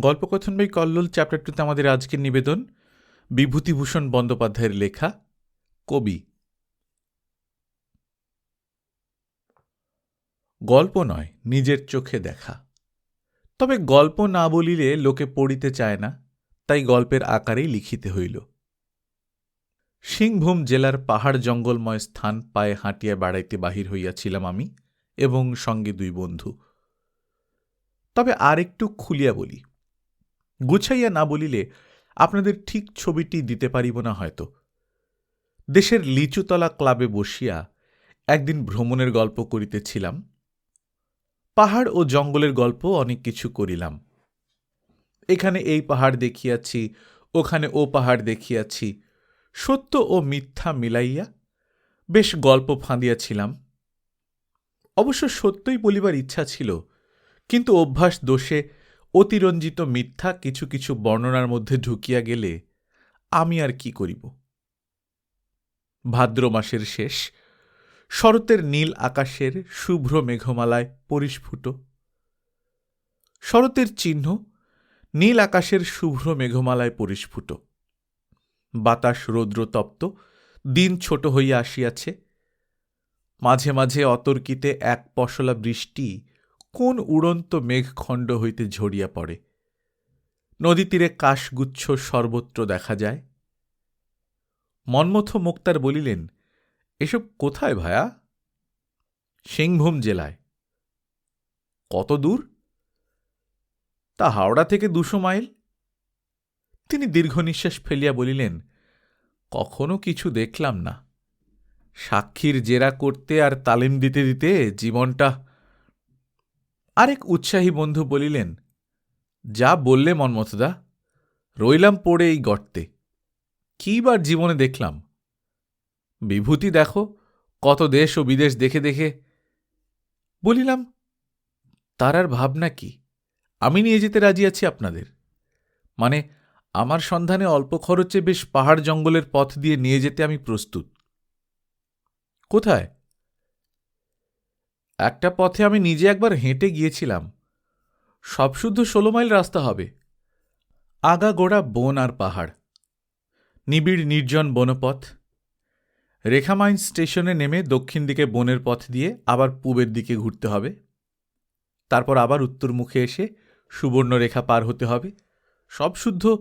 গল্পকথন বই কল্লোল চ্যাপ্টার টুতে আমাদের আজকের নিবেদন, বিভূতিভূষণ বন্দ্যোপাধ্যায়ের লেখা, কবি। গল্প নয়, নিজের চোখে দেখা। তবে গল্প না বলিলে লোকে পড়িতে চায় না, তাই গল্পের আকারেই লিখিতে হইল। সিংভূম জেলার পাহাড় জঙ্গলময় স্থান পায়ে হাঁটিয়া বেড়াইতে বাহির হইয়াছিলাম আমি এবং সঙ্গে দুই বন্ধু। তবে আর একটু খুলিয়া বলি গুছাইয়া না বলিলে আপনাদের ঠিক ছবিটি দিতে পারিব না হয়তো। দেশের লিচুতলা ক্লাবে বসিয়া একদিন ভ্রমণের গল্প করিতেছিলাম। পাহাড় ও জঙ্গলের গল্প অনেক কিছু করিলাম। এখানে এই পাহাড় দেখিয়াছি, ওখানে ও পাহাড় দেখিয়াছি, সত্য ও মিথ্যা মিলাইয়া বেশ গল্প ফাঁদিয়াছিলাম। অবশ্য সত্যই বলিবার ইচ্ছা ছিল, কিন্তু অভ্যাস দোষে অতিরঞ্জিত মিথ্যা কিছু কিছু বর্ণনার মধ্যে ঢুকিয়া গেলে আমি আর কি করিব? ভাদ্র মাসের শেষ, শরতের নীল আকাশের শুভ্র মেঘমালায় পরিস্ফুট। শরতের চিহ্ন নীল আকাশের শুভ্র মেঘমালায় পরিস্ফুট। বাতাস রৌদ্রতপ্ত দিন ছোট হইয়া আসিয়াছে। মাঝে মাঝে অতর্কিতে এক পশলা বৃষ্টি কোন উড়ন্ত মেঘখণ্ড হইতে ঝরিয়া পড়ে? নদী তীরে কাশগুচ্ছ সর্বত্র দেখা যায়। মন্মথ মুক্তার বলিলেন, এসব কোথায় ভায়া? সিংভূম জেলায়। কত দূর? তা হাওড়া থেকে দুশো মাইল। তিনি দীর্ঘ নিঃশ্বাস ফেলিয়া বলিলেন, কখনো কিছু দেখলাম না। সাক্ষীর জেরা করতে আর তালিম দিতে দিতে জীবনটা আরেক উৎসাহী বন্ধু বলিলেন, যা বললে মনমথদা, রইলাম পড়ে এই গর্তে। কিবার জীবনে দেখলাম? বিভূতি দেখো, কত দেশ ও বিদেশ দেখে দেখে। বলিলাম তার আর ভাবনা কি? আমি নিয়ে যেতে রাজি আছি আপনাদের। মানে আমার সন্ধানে অল্প খরচে বেশ পাহাড় জঙ্গলের পথ দিয়ে নিয়ে যেতে আমি প্রস্তুত। কোথায়? একটা পথে আমি নিজে একবার হেঁটে গিয়েছিলাম। সব শুদ্ধ ষোলো মাইল রাস্তা হবে। আগাগোড়া বন আর পাহাড়। নিবিড় নির্জন বনপথ। রেখামাইন স্টেশনে নেমে দক্ষিণ দিকে বনের পথ দিয়ে আবার পূবের দিকে ঘুরতে হবে। তারপর আবার উত্তর মুখে এসে সুবর্ণরেখা পার হতে হবে। সব শুদ্ধ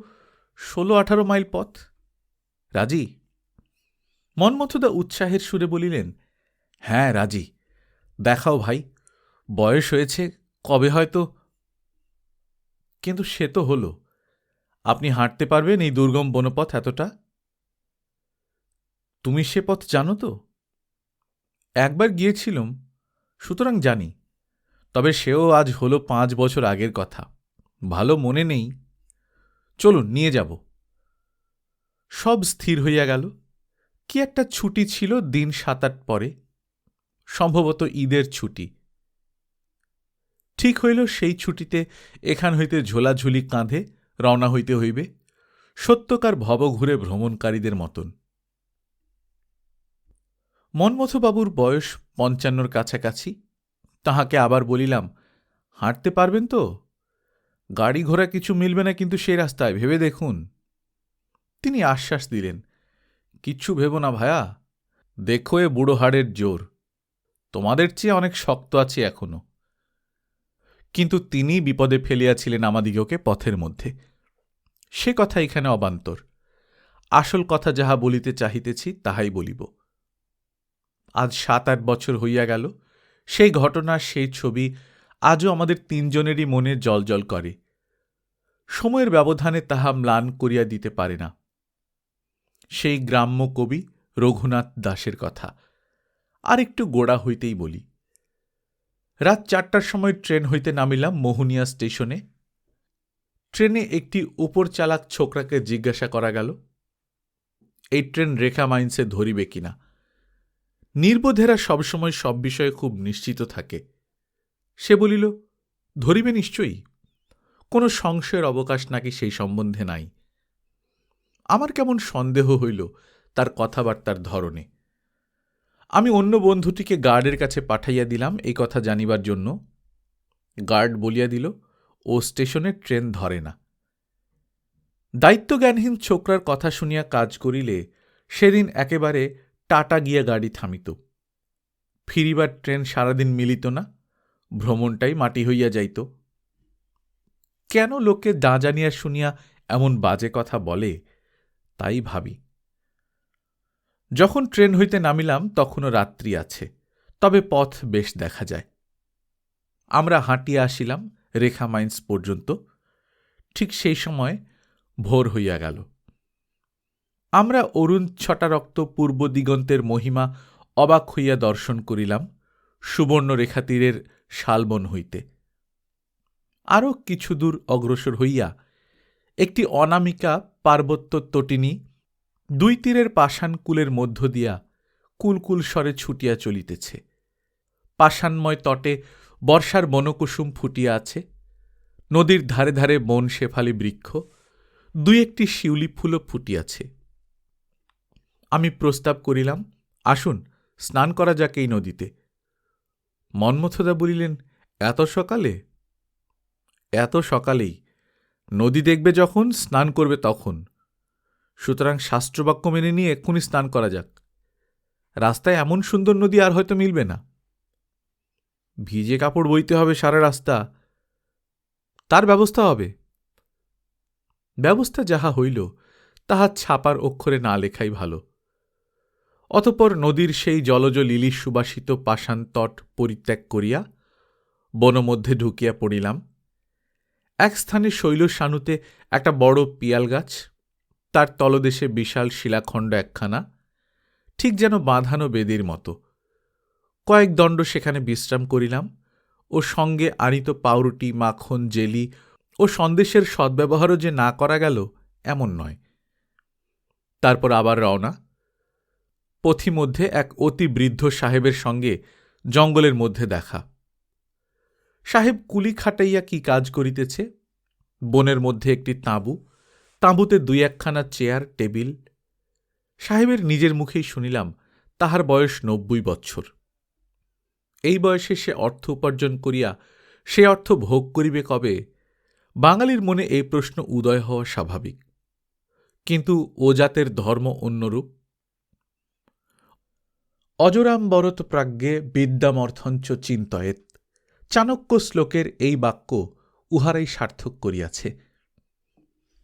ষোলো আঠারো মাইল পথ। রাজি? মনমথদা উৎসাহের সুরে বলিলেন হ্যাঁ রাজি। দেখাও ভাই, বয়স হয়েছে, কবে হয়তো? কিন্তু সে তো হল। আপনি হাঁটতে পারবেন এই দুর্গম বনপথ এতটা? তুমি সে পথ জানো তো? একবার গিয়েছিলাম, সুতরাং জানি, তবে সেও আজ হলো পাঁচ বছর আগের কথা। ভালো মনে নেই। চলুন, নিয়ে যাব। সব স্থির হইয়া গেল। কি একটা ছুটি ছিল দিন সাত আট পরে। সম্ভবত ঈদের ছুটি। ঠিক হইল সেই ছুটিতে এখান হইতে ঝোলাঝুলি কাঁধে রওনা হইতে হইবে, সত্যকার ভবঘুরে ভ্রমণকারীদের মতন। মনমথবাবুর বয়স পঞ্চান্নর কাছাকাছি, তাহাকে আবার বলিলাম, হাঁটতে পারবেন তো? গাড়ি ঘোড়া কিছু মিলবে না কিন্তু সে রাস্তায়, ভেবে দেখুন। তিনি আশ্বাস দিলেন, কিচ্ছু ভেব না ভায়া, দেখো এ বুড়ো হাড়ের জোর। তোমাদের চেয়ে অনেক শক্ত আছে এখনও। কিন্তু তিনি বিপদে ফেলিয়াছিলেন আমাদিগকে পথের মধ্যে। সে কথা এখানে অবান্তর। আসল কথা যাহা বলিতে চাহিতেছি, তাহাই বলিব। আজ সাত আট বছর হইয়া গেল। সেই ঘটনার সেই ছবি আজও আমাদের তিনজনেরই মনে জল করে। সময়ের ব্যবধানে তাহা ম্লান করিয়া দিতে পারে না। সেই গ্রাম্য কবি রঘুনাথ দাসের কথা। আর একটু গোড়া হইতেই বলি। রাত চারটার সময় ট্রেন হইতে নামিলাম মোহনিয়া স্টেশনে। ট্রেনে একটি উপর চালাক ছোকরাকে জিজ্ঞাসা করা গেল, এই ট্রেন রেখা মাইন্সে ধরিবে কিনা নির্বোধেরা সবসময় সব বিষয়ে খুব নিশ্চিত থাকে। সে বলিল, ধরিবে নিশ্চয়ই। কোনো সংশয়ের অবকাশ নাকি সেই সম্বন্ধে নাই। আমার কেমন সন্দেহ হইল তার কথাবার্তার ধরনে। আমি অন্য বন্ধুটিকে গার্ডের কাছে পাঠাইয়া দিলাম, এই কথা জানিবার জন্য। গার্ড বলিয়া দিল, ও স্টেশনে ট্রেন ধরে না। দায়িত্বজ্ঞানহীন ছোকরার কথা শুনিয়া কাজ করিলে সেদিন একেবারে টাটা গিয়া গাড়ি থামিত। ফিরিবার ট্রেন সারাদিন মিলিত না, ভ্রমণটাই মাটি হইয়া যাইত। কেন লোকে দা জানিয়া শুনিয়া এমন বাজে কথা বলে, তাই ভাবি। যখন ট্রেন হইতে নামিলাম, তখনও রাত্রি আছে, তবে পথ বেশ দেখা যায়। আমরা হাঁটিয়া আসিলাম রেখা মাইন্স পর্যন্ত। ঠিক সেই সময় ভোর হইয়া গেল। আমরা অরুণ ছটারক্ত পূর্ব দিগন্তের মহিমা অবাক হইয়া দর্শন করিলাম সুবর্ণরেখা তীরের শালবন হইতে। আরও কিছু দূর অগ্রসর হইয়া একটি অনামিকা পার্বত্য তটিনী দুই তীরের পাষাণকুলের মধ্য দিয়া কুলকুল স্বরে ছুটিয়া চলিতেছে। পাষাণময় তটে বর্ষার বনকুসুম ফুটিয়া আছে। নদীর ধারে ধারে বন শেফালি বৃক্ষ, দুই একটি শিউলি ফুলও ফুটিয়াছে। আমি প্রস্তাব করিলাম, আসুন, স্নান করা যাক এই নদীতে। মন্মথদা বলিলেন, এত সকালে? এত সকালেই। নদী দেখবে যখন, স্নান করবে তখন। সুতরাং শাস্ত্রবাক্য মেনে নিয়ে এক্ষুনি স্নান করা যাক। রাস্তায় এমন সুন্দর নদী আর হয়তো মিলবে না। ভিজে কাপড় বইতে হবে সারা রাস্তা। তার ব্যবস্থা হবে। ব্যবস্থা যাহা হইল, তাহা ছাপার অক্ষরে না লেখাই ভালো। অতপর নদীর সেই জলজ লিলি সুবাসিত পাষাণ তট পরিত্যাগ করিয়া বনমধ্যে ঢুকিয়া পড়িলাম। এক স্থানে শৈলশানুতে একটা বড় পিয়াল গাছ তার তলদেশে বিশাল শিলাখণ্ড একখানা, ঠিক যেন বাঁধানো বেদির মতো। কয়েক দণ্ড সেখানে বিশ্রাম করিলাম ও সঙ্গে আনিত পাউরুটি, মাখন, জেলি ও সন্দেশের সদ্ব্যবহারও যে না করা গেল এমন নয়। তারপর আবার রওনা। পথিমধ্যে এক অতি বৃদ্ধ সাহেবের সঙ্গে জঙ্গলের মধ্যে দেখা। সাহেব কুলি খাটাইয়া কি কাজ করিতেছে? বনের মধ্যে একটি তাঁবু তাঁবুতে দুই একখানা চেয়ার, টেবিল। সাহেবের নিজের মুখেই শুনিলাম তাহার বয়স নব্বই বৎসর। এই বয়সে সে অর্থ উপার্জন করিয়া সে অর্থ ভোগ করিবে কবে? বাঙালির মনে এই প্রশ্ন উদয় হওয়া স্বাভাবিক। কিন্তু ও জাতের ধর্ম অন্যরূপ। অজরাম বরত প্রাজ্ঞে বিদ্যামর্থঞ্চ চিন্তয়েত। চাণক্য শ্লোকের এই বাক্য উহারাই সার্থক করিয়াছে।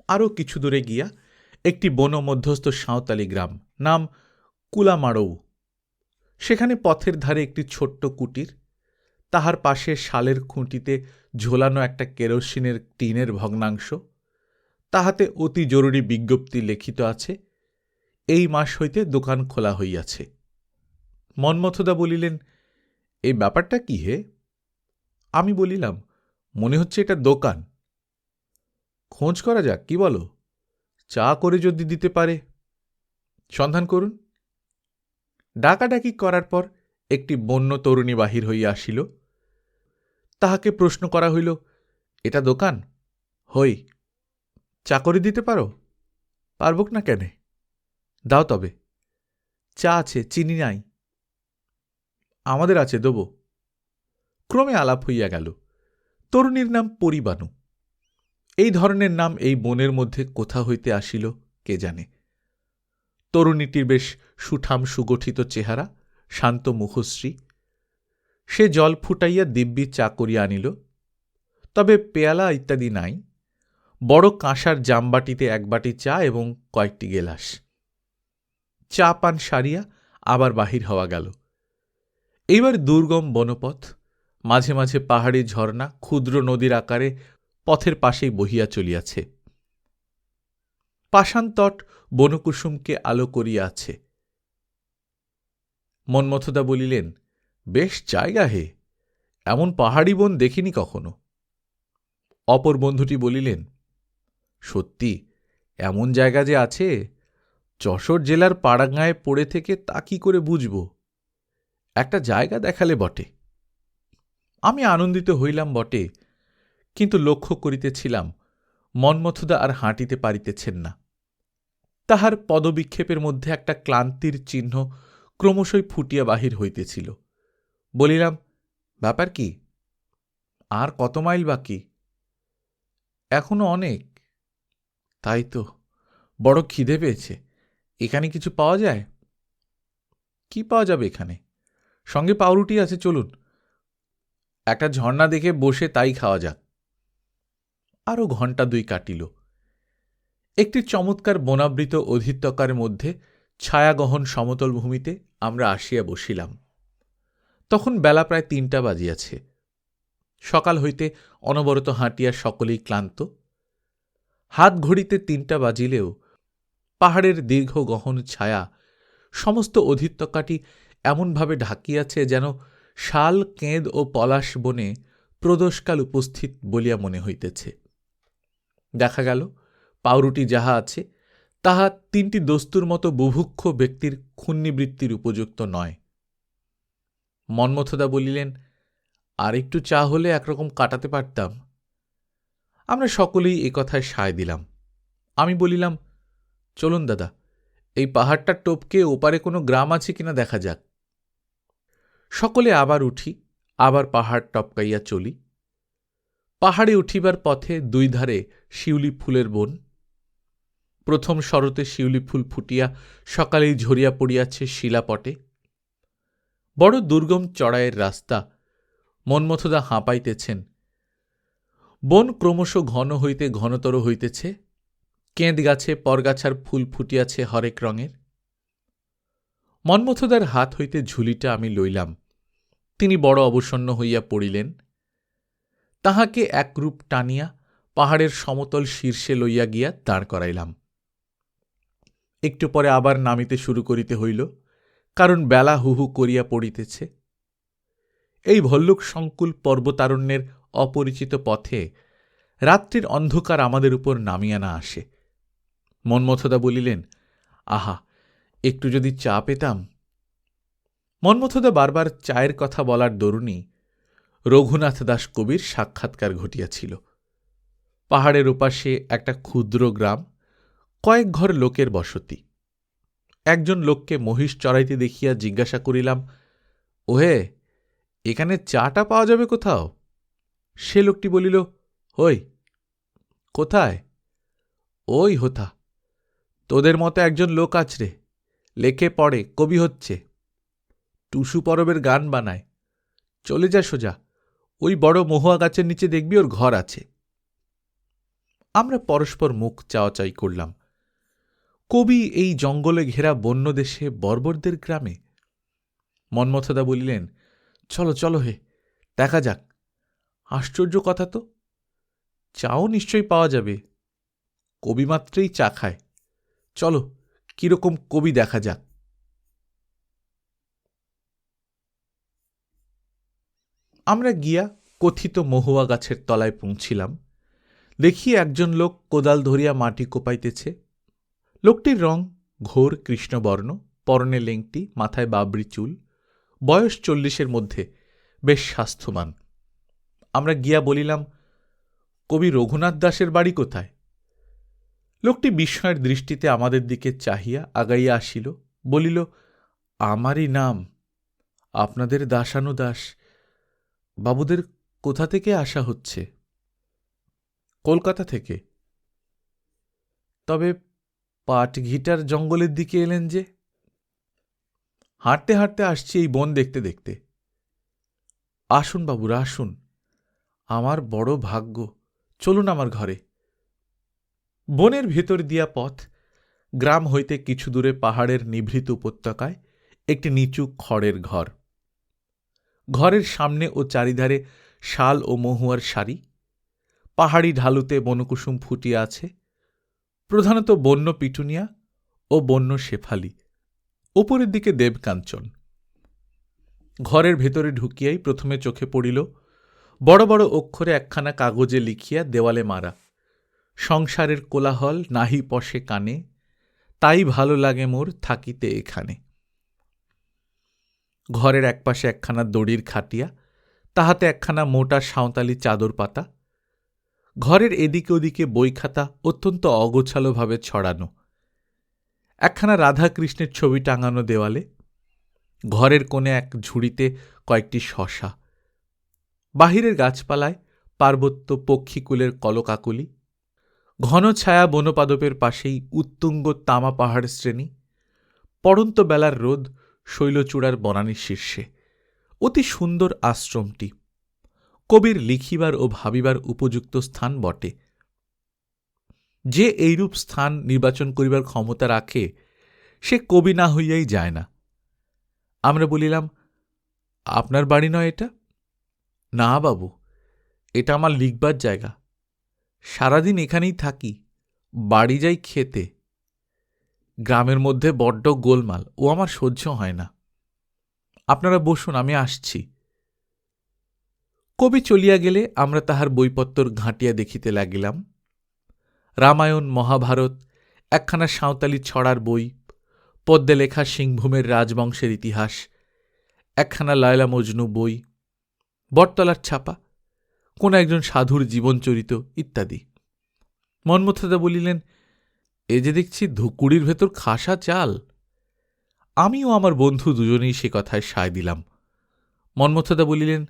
আরও কিছু দূরে গিয়া একটি বনমধ্যস্থ সাঁওতালি গ্রাম, নাম কুলামাড়ৌ সেখানে পথের ধারে একটি ছোট্ট কুটির, তাহার পাশে শালের খুঁটিতে ঝোলানো একটা কেরোসিনের টিনের ভগ্নাংশ, তাহাতে অতি জরুরি বিজ্ঞপ্তি লিখিত আছে, এই মাস হইতে দোকান খোলা হইয়াছে। মন্মথদা বলিলেন এই ব্যাপারটা কি হে? আমি বলিলাম, মনে হচ্ছে এটা দোকান। খোঁজ করা যাক, কি বলো? চা করে যদি দিতে পারে। সন্ধান করুন। ডাকাডাকি করার পর একটি বন্য তরুণী বাহির হইয়া আসিল। তাহাকে প্রশ্ন করা হইল, এটা দোকান? হই, চা করে দিতে পারো? পারবক না কেনে? দাও তবে। চা আছে, চিনি নাই। আমাদের আছে, দেব। ক্রমে আলাপ হইয়া গেল। তরুণীর নাম পরিবানু। এই ধরনের নাম এই বনের মধ্যে কোথা হইতে আসিল, কে জানে? তরুণীটির বেশ সুঠাম সুগঠিত চেহারা, শান্ত মুখশ্রী। সে জল ফুটাইয়া দিব্যি চা করিয়া আনিল। তবে পেয়ালা ইত্যাদি নাই। বড় কাঁসার জামবাটিতে এক বাটি চা এবং কয়েকটি গেলাস। চা পান সারিয়া আবার বাহির হওয়া গেল। এইবার দুর্গম বনপথ, মাঝে মাঝে পাহাড়ি ঝর্ণা, ক্ষুদ্র নদীর আকারে পথের পাশেই বহিয়া চলিয়াছে। পাষাণতট বনকুসুমকে আলো করিয়া আছে মন্মথদা বলিলেন, বেশ জায়গা হে, এমন পাহাড়ি বন দেখিনি কখনো? অপর বন্ধুটি বলিলেন, সত্যি, এমন জায়গা যে আছে, যশোর জেলার পাড়াগাঁয়ে পড়ে থেকে তা কি করে বুঝব? একটা জায়গা দেখালে বটে। আমি আনন্দিত হইলাম বটে কিন্তু লক্ষ্য করিতেছিলাম, মন্মথদা আর হাঁটিতে পারিতেছেন না। তাহার পদবিক্ষেপের মধ্যে একটা ক্লান্তির চিহ্ন ক্রমশই ফুটিয়া বাহির হইতেছিল। বলিলাম, ব্যাপার কি? আর কত মাইল বাকি? এখনও অনেক? তাই তো, বড় খিদে পেয়েছে। এখানে কিছু পাওয়া যায়? কি পাওয়া যাবে এখানে? সঙ্গে পাউরুটি আছে, চলুন। একটা ঝর্ণা দেখে বসে তাই খাওয়া যাক। আরও ঘণ্টা দুই কাটিল। একটি চমৎকার বনাবৃত অধিত্যকার মধ্যে ছায়াগহন সমতল ভূমিতে আমরা আসিয়া বসিলাম। তখন বেলা প্রায় তিনটা বাজিয়াছে। সকাল হইতে অনবরত হাঁটিয়া সকলেই ক্লান্ত। হাত ঘড়িতে তিনটা বাজিলেও পাহাড়ের দীর্ঘ গহন ছায়া সমস্ত অধিত্যকাটি এমনভাবে ঢাকিয়াছে যেন শাল, কেঁদ ও পলাশ বনে প্রদোষকাল উপস্থিত বলিয়া মনে হইতেছে। দেখা গেল, পাউরুটি যাহা আছে, তাহা তিনটি দস্তুর মতো বুভুক্ষ ব্যক্তির ক্ষুণ্ণিবৃত্তির উপযুক্ত নয়। মন্মথদা বলিলেন, আর একটু চা হলে একরকম কাটাতে পারতাম। আমরা সকলেই এ কথায় সায় দিলাম। আমি বলিলাম, চলুন দাদা, এই পাহাড়টার টোপকে ওপারে কোনো গ্রাম আছে কিনা দেখা যাক। সকলে আবার উঠি, আবার পাহাড় টপকাইয়া চলি। পাহাড়ে উঠিবার পথে দুই ধারে শিউলি ফুলের বন। প্রথম শরতে শিউলি ফুল ফুটিয়া সকালেই ঝরিয়া পড়িয়াছে শিলাপটে। বড় দুর্গম চড়াইয়ের রাস্তা মন্মথদা হাঁপাইতেছেন। বন ক্রমশ ঘন হইতে ঘনতর হইতেছে। কেঁদ গাছে পরগাছার ফুল ফুটিয়াছে হরেক রঙের। মন্মথদার হাত হইতে ঝুলিটা আমি লইলাম। তিনি বড় অবসন্ন হইয়া পড়িলেন। তাহাকে একরূপ টানিয়া পাহাড়ের সমতল শীর্ষে লইয়া গিয়া দাঁড় করাইলাম। একটু পরে আবার নামিতে শুরু করিতে হইল, কারণ বেলা হুহু করিয়া পড়িতেছে। এই ভল্লুক সংকুল পর্বতারণ্যের অপরিচিত পথে রাত্রির অন্ধকার আমাদের উপর নামিয়া না আসে। মন্মথদা বলিলেন, আহা, একটু যদি চা পেতাম? মন্মথদা বারবার চায়ের কথা বলার দরুণী রঘুনাথ দাস কবির সাক্ষাৎকার ঘটিয়াছিল। পাহাড়ের ওপাশে একটা ক্ষুদ্র গ্রাম, কয়েক ঘর লোকের বসতি। একজন লোককে মহিষ চড়াইতে দেখিয়া জিজ্ঞাসা করিলাম, ওহে, এখানে চাটা পাওয়া যাবে কোথাও? সে লোকটি বলিল হই কোথায়? ওই হোথা, তোদের মতো একজন লোক আছরে, লেখে পড়ে, কবি হচ্ছে। টুসু পরবের গান বানায়। চলে যা সোজা ওই বড় মহুয়া গাছের নিচে দেখবি ওর ঘর আছে। আমরা পরস্পর মুখ চাওয়াচাই করলাম। কবি এই জঙ্গলে ঘেরা বন্য দেশে বর্বরদের গ্রামে। মন্মথদা বলিলেন, চলো চলো হে, দেখা যাক। আশ্চর্য কথা তো। চাও নিশ্চয়ই পাওয়া যাবে। কবি মাত্রেই চা খায়। চলো, কীরকম কবি দেখা যাক। আমরা গিয়া কথিত মহুয়া গাছের তলায় পৌঁছিলাম। দেখি একজন লোক কোদাল ধরিয়া মাটি কোপাইতেছে। লোকটির রং ঘোর কৃষ্ণবর্ণ, পরনে লেংটি, মাথায় বাবরি চুল, বয়স চল্লিশের মধ্যে, বেশ স্বাস্থ্যবান। আমরা গিয়া বলিলাম, কবি রঘুনাথ দাসের বাড়ি কোথায়? লোকটি বিস্ময়ের দৃষ্টিতে আমাদের দিকে চাহিয়া আগাইয়া আসিল, বলিল, আমারই নাম। আপনাদের দাসানুদাস। বাবুদের কোথা থেকে আসা হচ্ছে? কলকাতা থেকে। তবে পাটঘিটার জঙ্গলের দিকে এলেন যে। হাঁটতে হাঁটতে আসছি এই বন দেখতে দেখতে। আসুন বাবুরা, আসুন। আমার বড় ভাগ্য। চলুন আমার ঘরে। বনের ভেতর দিয়া পথ, গ্রাম হইতে কিছু দূরে পাহাড়ের নিভৃত উপত্যকায় একটি নিচু খড়ের ঘর। ঘরের সামনে ও চারিধারে শাল ও মহুয়ার সারি পাহাড়ি ঢালুতে বনকুসুম ফুটিয়া আছে, প্রধানত বন্য পিটুনিয়া ও বন্য শেফালি ওপরের দিকে দেবকাঞ্চন। ঘরের ভেতরে ঢুকিয়াই প্রথমে চোখে পড়িল বড় বড় অক্ষরে একখানা কাগজে লিখিয়া দেওয়ালে মারা, সংসারের কোলাহল নাহি পশে কানে, তাই ভালো লাগে মোর থাকিতে এখানে। ঘরের একপাশে একখানা দড়ির খাটিয়া, তাহাতে একখানা মোটা সাঁওতালি চাদর পাতা। ঘরের এদিকে ওদিকে বই খাতা অত্যন্ত অগোছালোভাবে ছড়ানো। একখানা রাধাকৃষ্ণের ছবি টাঙানো দেওয়ালে ঘরের কোণে এক ঝুড়িতে কয়েকটি শশা। বাহিরের গাছপালায় পার্বত্য পক্ষীকুলের কলকাকুলি। ঘন ছায়া বনপাদপের পাশেই উত্তুঙ্গ তামা পাহাড় শ্রেণি। পড়ন্ত বেলার রোদ শৈলচূড়ার বনানীর শীর্ষে। অতি সুন্দর আশ্রমটি। কবির লিখিবার ও ভাবিবার উপযুক্ত স্থান বটে। যে এইরূপ স্থান নির্বাচন করিবার ক্ষমতা রাখে, সে কবি না হইয়াই যায় না। আমরা বলিলাম, আপনার বাড়ি নয় এটা? না বাবু, এটা আমার লিখবার জায়গা। সারাদিন এখানেই থাকি, বাড়ি যাই খেতে। গ্রামের মধ্যে বড্ড গোলমাল। ও আমার সহ্য হয় না। আপনারা বসুন, আমি আসছি। কবি চলিয়া গেলে আমরা তাহার বইপত্তর ঘাঁটিয়া দেখিতে লাগিলাম। রামায়ণ, মহাভারত, একখানা সাঁওতালি ছড়ার বই পদ্মে লেখা সিংভূমের রাজবংশের ইতিহাস, একখানা লায়লা মজনু বই, বটতলার ছাপা, কোন একজন সাধুর জীবনচরিত ইত্যাদি। মন্মথদা বলিলেন এ যে দেখছি ধুকুড়ির ভেতর খাসা চাল। আমিও আমার বন্ধু দুজনেই সে কথায় সায় দিলাম। মন্মথদা বলিলেন,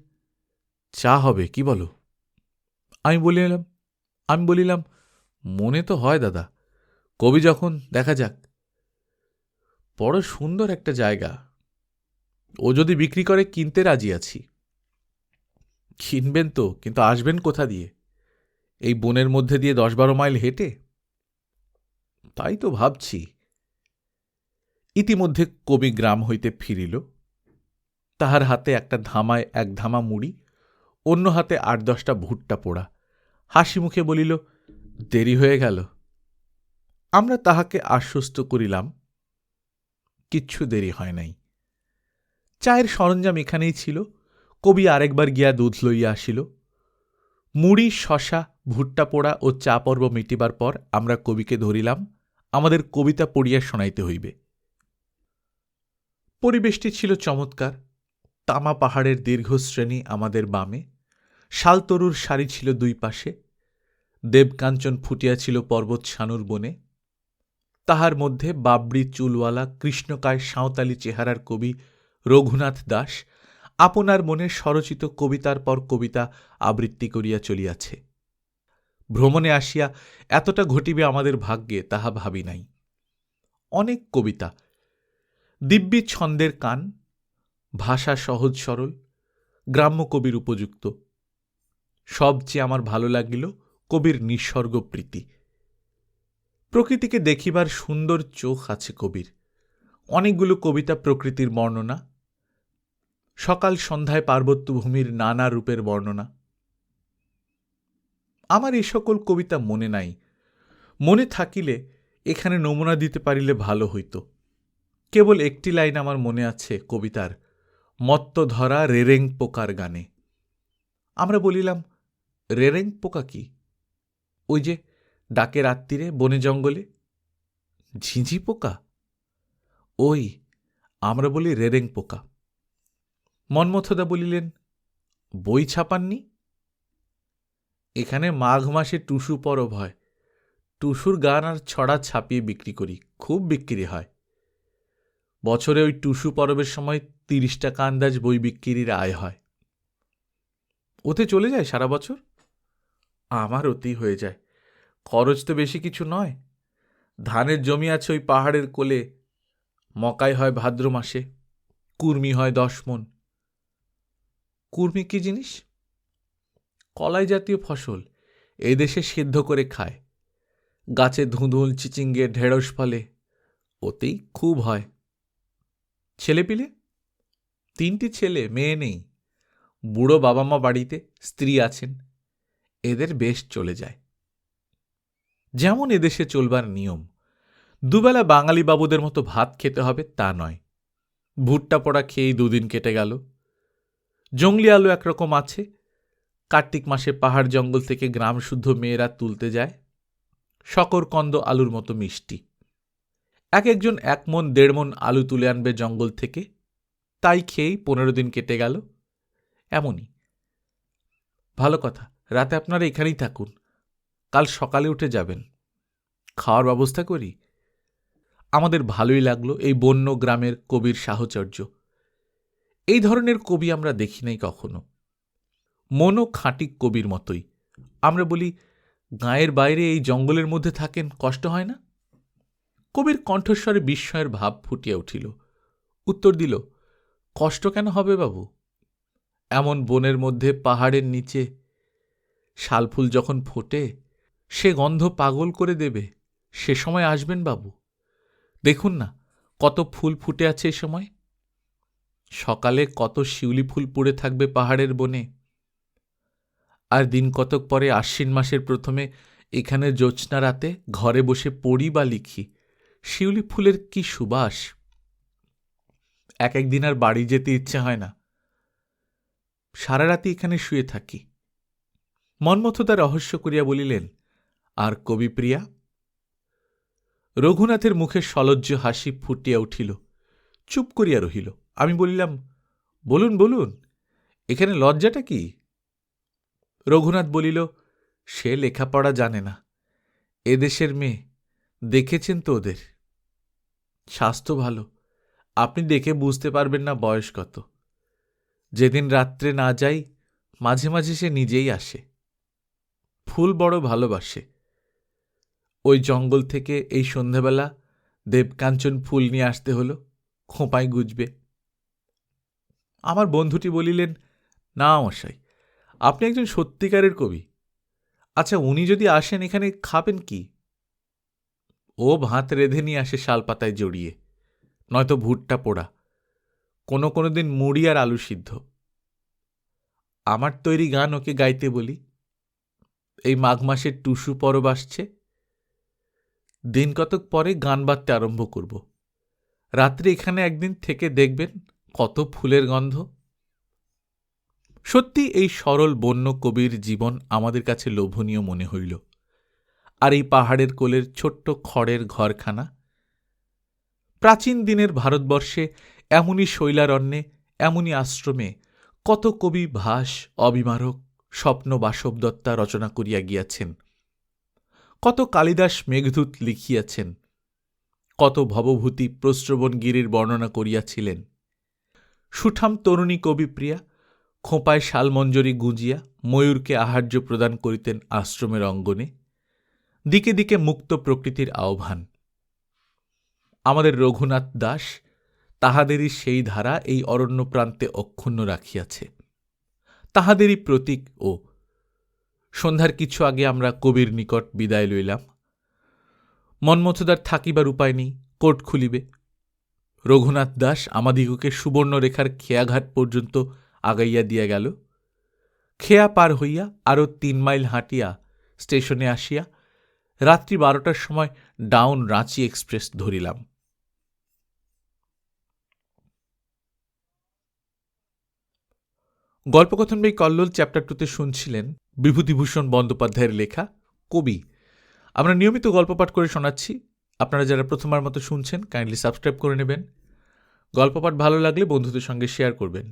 চা হবে, কি বলো? আমি বলিলাম আমি বলিলাম, মনে তো হয় দাদা, কবি যখন, দেখা যাক। বড় সুন্দর একটা জায়গা। ও যদি বিক্রি করে, কিনতে রাজি আছি। কিনবেন তো, কিন্তু আসবেন কোথা দিয়ে? এই বনের মধ্যে দিয়ে দশ বারো মাইল হেঁটে। তাই তো ভাবছি। ইতিমধ্যে কবি গ্রাম হইতে ফিরিল। তাহার হাতে একটা ধামায় এক ধামা মুড়ি, অন্য হাতে আট দশটা ভুট্টা পোড়া। হাসি মুখে বলিল, দেরি হয়ে গেল। আমরা তাহাকে আশ্বস্ত করিলাম। কিচ্ছু দেরি হয় নাই। চায়ের সরঞ্জাম এখানেই ছিল। কবি আরেকবার গিয়া দুধ লইয়া আসিল। মুড়ি, শশা, ভুট্টা পোড়া ও চা পর্ব মিটিবার পর আমরা কবিকে ধরিলাম। আমাদের কবিতা পড়িয়া শোনাইতে হইবে। পরিবেশটি ছিল চমৎকার। তামা পাহাড়ের দীর্ঘ শ্রেণি আমাদের বামে। শালতরুর সারি ছিল দুই পাশে। দেবকাঞ্চন ফুটিয়াছিল পর্বত শানুর বনে। তাহার মধ্যে বাবরি চুলওয়ালা কৃষ্ণকায় সাঁওতালি চেহারার কবি রঘুনাথ দাস, আপনার মনে স্বরচিত কবিতার পর কবিতা আবৃত্তি করিয়া চলিয়াছে। ভ্রমণে আসিয়া এতটা ঘটিবে আমাদের ভাগ্যে, তাহা ভাবি নাই। অনেক কবিতা। দিব্যি ছন্দের কান, ভাষা সহজ সরল, গ্রাম্য কবির উপযুক্ত। সবচেয়ে আমার ভালো লাগিল, কবির নিঃসর্গ প্রীতি। প্রকৃতিকে দেখিবার সুন্দর চোখ আছে কবির। অনেকগুলো কবিতা প্রকৃতির বর্ণনা। সকাল সন্ধ্যায় পার্বত্য ভূমির নানা রূপের বর্ণনা। আমার এ সকল কবিতা মনে নাই। মনে থাকিলে এখানে নমুনা দিতে পারিলে ভালো হইত। কেবল একটি লাইন আমার মনে আছে কবিতার, মত্ত ধরা রেরেং পোকার গানে। আমরা বলিলাম, রেরেং পোকা কি? ওই যে ডাকে রাত্রিরে বনে জঙ্গলে, ঝিঝি পোকা? ওই, আমরা বলি রেরেং পোকা। মন্মথদা বলিলেন, বই ছাপাননি? এখানে মাঘ মাসে টুসু পরব হয়। টুসুর গান আর ছড়া ছাপিয়ে বিক্রি করি, খুব বিক্রি হয়। বছরে ওই টুসু পরবের সময় তিরিশ টাকা আন্দাজ বই বিক্রির আয় হয়। ওতে চলে যায় সারা বছর? আমার অতি হয়ে যায়। খরচ তো বেশি কিছু নয়। ধানের জমি আছে ওই পাহাড়ের কোলে। মকাই হয় ভাদ্র মাসে, কুর্মি হয় দশ মন। কুর্মি কি জিনিস? কলাই জাতীয় ফসল এই দেশে সিদ্ধ করে খায়। গাছে ধুঁধুল, চিচিঙ্গে, ঢেঁড়স ফলে। ওতেই খুব হয়। ছেলেপিলে? তিনটি ছেলে, মেয়ে নেই। বুড়ো বাবা মা বাড়িতে স্ত্রী আছেন। এদের বেশ চলে যায়। যেমন এদেশে চলবার নিয়ম, দুবেলা বাঙালি বাবুদের মতো ভাত খেতে হবে তা নয়। ভুট্টা পড়া খেয়েই দুদিন কেটে গেল। জঙ্গলি আলু একরকম আছে কার্তিক মাসে পাহাড় জঙ্গল থেকে গ্রাম শুদ্ধ মেয়েরা তুলতে যায়। শকরকন্দ আলুর মতো মিষ্টি। এক একজন এক মন দেড় মন আলু তুলে আনবে জঙ্গল থেকে। তাই খেয়েই পনেরো দিন কেটে গেল। এমনই। ভালো কথা, রাতে আপনারা এখানেই থাকুন। কাল সকালে উঠে যাবেন। খাওয়ার ব্যবস্থা করি। আমাদের ভালোই লাগল এই বন্য গ্রামের কবির সাহচর্য। এই ধরনের কবি আমরা দেখি নাই কখনো। মনও খাঁটি কবির মতোই। আমরা বলি, গাঁয়ের বাইরে এই জঙ্গলের মধ্যে থাকেন কষ্ট হয় না? কবির কণ্ঠস্বরে বিস্ময়ের ভাব ফুটিয়া উঠিল। উত্তর দিল, কষ্ট কেন হবে বাবু? এমন বনের মধ্যে পাহাড়ের নিচে শালফুল যখন ফোটে, সে গন্ধ পাগল করে দেবে। সে সময় আসবেন বাবু। দেখুন না, কত ফুল ফুটে আছে এ সময়। সকালে কত শিউলি ফুল পড়ে থাকবে পাহাড়ের বনে। আর দিন কতক পরে আশ্বিন মাসের প্রথমে এখানে জ্যোৎস্না রাতে ঘরে বসে পড়ি বা লিখি। শিউলি ফুলের কি সুবাস? এক একদিন আর বাড়ি যেতে ইচ্ছে হয় না। সারা রাতি এখানে শুয়ে থাকি। মনমথতা রহস্য করিয়া বলিলেন, আর কবিপ্রিয়া রঘুনাথের মুখে সলজ্জ হাসি ফুটিয়া উঠিল। চুপ করিয়া রহিল। আমি বলিলাম, বলুন বলুন, এখানে লজ্জাটা কি? রঘুনাথ বলিল, সে লেখাপড়া জানে না। এদেশের মেয়ে, দেখেছেন তো ওদের? স্বাস্থ্য ভালো। আপনি দেখে বুঝতে পারবেন না বয়স কত। যেদিন রাত্রে না যাই, মাঝে মাঝে সে নিজেই আসে। ফুল বড় ভালোবাসে। ওই জঙ্গল থেকে এই সন্ধেবেলা দেবকাঞ্চন ফুল নিয়ে আসতে হলো, খোঁপায় গুজবে। আমার বন্ধুটি বলিলেন, না মশাই আপনি একজন সত্যিকারের কবি। আচ্ছা উনি যদি আসেন এখানে, খাবেন কি? ও ভাত রেঁধে নিয়ে আসে শালপাতায় জড়িয়ে। নয়তো ভুট্টা পোড়া। কোনো কোনো দিন মুড়ি আর আলু সিদ্ধ। আমার তৈরি গান ওকে গাইতে বলি। এই মাঘ মাসের টুসু পরব আসছে। দিন কতক পরে গান বাজতে আরম্ভ করব। রাত্রে এখানে একদিন থেকে দেখবেন কত ফুলের গন্ধ। সত্যি এই সরল বন্য কবির জীবন আমাদের কাছে লোভনীয় মনে হইল। আর এই পাহাড়ের কোলের ছোট্ট খড়ের ঘরখানা? প্রাচীন দিনের ভারতবর্ষে এমনই শৈলারণ্যে, এমনই আশ্রমে কত কবি ভাস অবিমারক স্বপ্ন বাসবদত্তা রচনা করিয়া গিয়াছেন। কত কালিদাস মেঘদূত লিখিয়াছেন। কত ভবভূতি প্রশ্রবণগিরির বর্ণনা করিয়াছিলেন। সুঠাম তরুণী কবিপ্রিয়া খোঁপায় শালমঞ্জরি গুঁজিয়া ময়ূরকে আহার্য প্রদান করিতেন আশ্রমের অঙ্গনে, দিকে দিকে মুক্ত প্রকৃতির আহ্বান। আমাদের রঘুনাথ দাস তাহাদেরই সেই ধারা এই অরণ্য প্রান্তে অক্ষুণ্ণ রাখিয়াছে। তাহাদেরই প্রতীক ও সন্ধ্যার কিছু আগে আমরা কবির নিকট বিদায় লইলাম। মন্মথদার থাকিবার উপায় নেই কোর্ট খুলিবে। রঘুনাথ দাস আমাদিগকে সুবর্ণরেখার খেয়াঘাট পর্যন্ত আগাইয়া দিয়া গেল। খেয়া পার হইয়া আরও তিন মাইল হাঁটিয়া স্টেশনে আসিয়া রাত্রি বারোটার সময় ডাউন রাঁচি এক্সপ্রেস ধরিলাম। গল্পকথন বই কল্লোল চ্যাপ্টার টুতে শুনছিলেন বিভূতিভূষণ বন্দ্যোপাধ্যায়ের লেখা কবি। আমরা নিয়মিত গল্প পাঠ করে শোনাচ্ছি। আপনারা যারা প্রথমবার মতো শুনছেন কাইন্ডলি সাবস্ক্রাইব করে নেবেন। গল্প পাঠ ভালো লাগলে বন্ধুদের সঙ্গে শেয়ার করবেন।